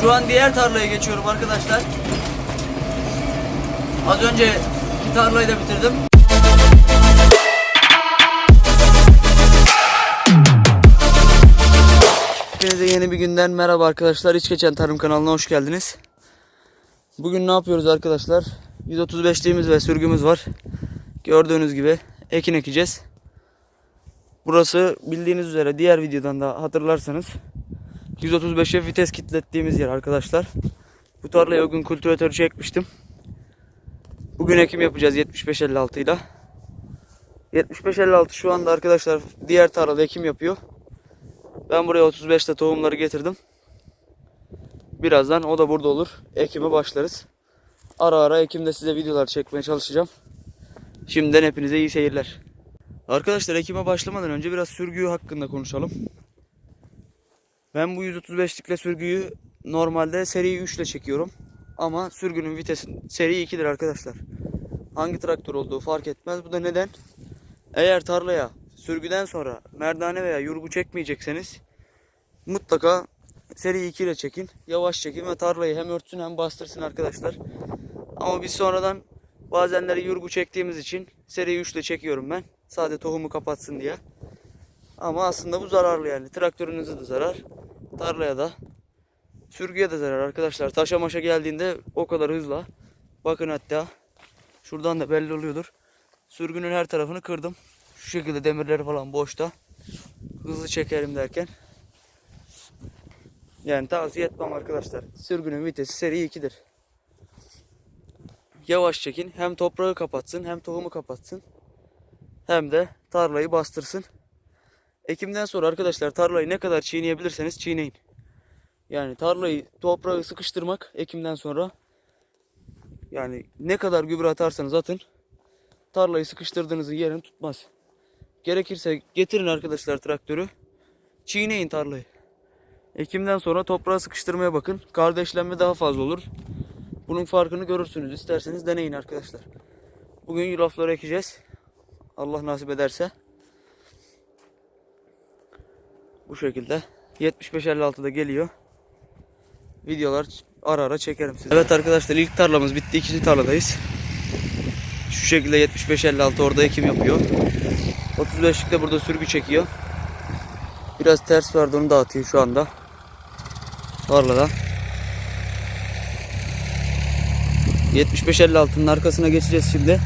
Şu an diğer tarlaya geçiyorum arkadaşlar. Az önce tarlayı da bitirdim. Hepinize yeni bir günden merhaba arkadaşlar. İç geçen tarım kanalına hoş geldiniz. Bugün ne yapıyoruz arkadaşlar? 135'liğimiz ve sürgümüz var. Gördüğünüz gibi ekin ekeceğiz. Burası bildiğiniz üzere diğer videodan da hatırlarsanız 135'e vites kitlettiğimiz yer arkadaşlar. Bu tarlaya o gün kultivatörü çekmiştim. Bugün ekim yapacağız 7556 ile. 7556 şu anda arkadaşlar diğer tarlada ekim yapıyor. Ben buraya 35'te tohumları getirdim. Birazdan o da burada olur. Ekime başlarız. Ara ara ekimde size videolar çekmeye çalışacağım. Şimdiden hepinize iyi seyirler. Arkadaşlar ekime başlamadan önce biraz sürgü hakkında konuşalım. Ben bu 135'likle sürgüyü normalde seri 3 ile çekiyorum. Ama sürgünün vitesi seri 2'dir arkadaşlar. Hangi traktör olduğu fark etmez. Bu da neden? Eğer tarlaya sürgüden sonra merdane veya yurgu çekmeyecekseniz mutlaka seri 2 ile çekin. Yavaş çekin ve tarlayı hem örtsün hem bastırsın arkadaşlar. Ama biz sonradan bazenleri yurgu çektiğimiz için seri 3 ile çekiyorum ben. Sadece tohumu kapatsın diye. Ama aslında bu zararlı yani. Traktörünüze de zarar. Tarlaya da. Sürgüye de zarar arkadaşlar. Taşa maşa geldiğinde o kadar hızla. Bakın hatta. Şuradan da belli oluyordur. Sürgünün her tarafını kırdım. Şu şekilde demirleri falan boşta. Hızlı çekerim derken. Yani tavsiye etmem arkadaşlar. Sürgünün vitesi seri 2'dir. Yavaş çekin. Hem toprağı kapatsın hem tohumu kapatsın. Hem de tarlayı bastırsın. Ekimden sonra arkadaşlar tarlayı ne kadar çiğneyebilirseniz çiğneyin. Yani tarlayı toprağı sıkıştırmak ekimden sonra yani ne kadar gübre atarsanız atın tarlayı sıkıştırdığınızın yerini tutmaz. Gerekirse getirin arkadaşlar traktörü. Çiğneyin tarlayı. Ekimden sonra toprağı sıkıştırmaya bakın. Kardeşlenme daha fazla olur. Bunun farkını görürsünüz. İsterseniz deneyin arkadaşlar. Bugün yulafları ekeceğiz. Allah nasip ederse. Bu şekilde. 75-56'da geliyor. Videolar ara ara çekerim size. Evet arkadaşlar ilk tarlamız bitti. ikinci tarladayız. Şu şekilde 75-56 orada ekim yapıyor. 35'lik de burada sürgü çekiyor. Biraz ters vardı onu dağıtıyor şu anda. Tarlada. 75-56'nın arkasına geçeceğiz şimdi.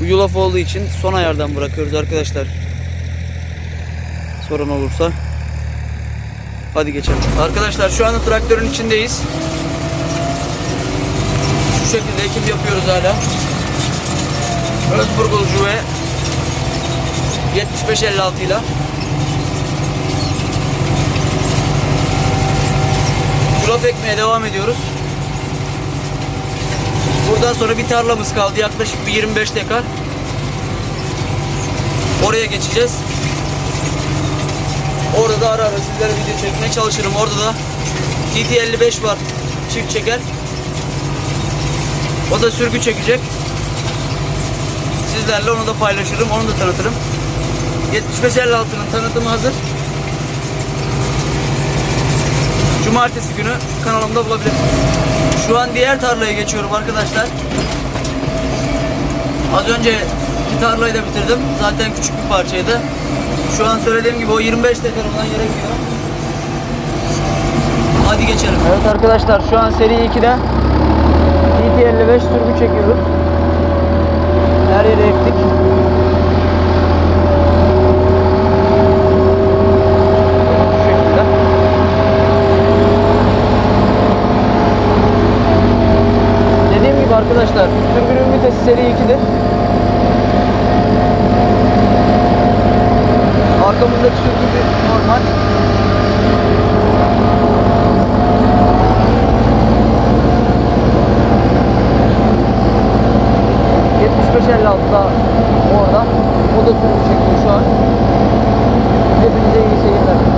Bu yulaf olduğu için son ayardan bırakıyoruz arkadaşlar. Sorun olursa. Hadi geçelim. Arkadaşlar şu anda traktörün içindeyiz. Şu şekilde ekim yapıyoruz hala. Özburg Ucuve 75-56 ile. Yulaf ekmeye devam ediyoruz. Buradan sonra bir tarlamız kaldı yaklaşık bir 25 dekar. Oraya geçeceğiz. Orada da ara ara sizlere video çekmeye çalışırım. Orada da TT55 var çift çeker. O da sürgü çekecek. Sizlerle onu da paylaşırım. Onu da tanıtırım. 7556'nın tanıtımı hazır. Cumartesi günü kanalımda bulabilirsiniz. Şu an diğer tarlaya geçiyorum arkadaşlar. Az önce iki tarlayı da bitirdim. Zaten küçük bir parçaydı. Şu an söylediğim gibi o 25 teker olan yere gidiyor. Hadi geçelim. Evet arkadaşlar şu an seri 2'de GT55 sürgü çekiyoruz. Her yere ektik. Dediğim gibi arkadaşlar sürgünün vitesi seri 2'dir. Yandaki sürdüğü normal. altta orada. O da sürücü çekiyor şu an. Hepinize iyi seyirler.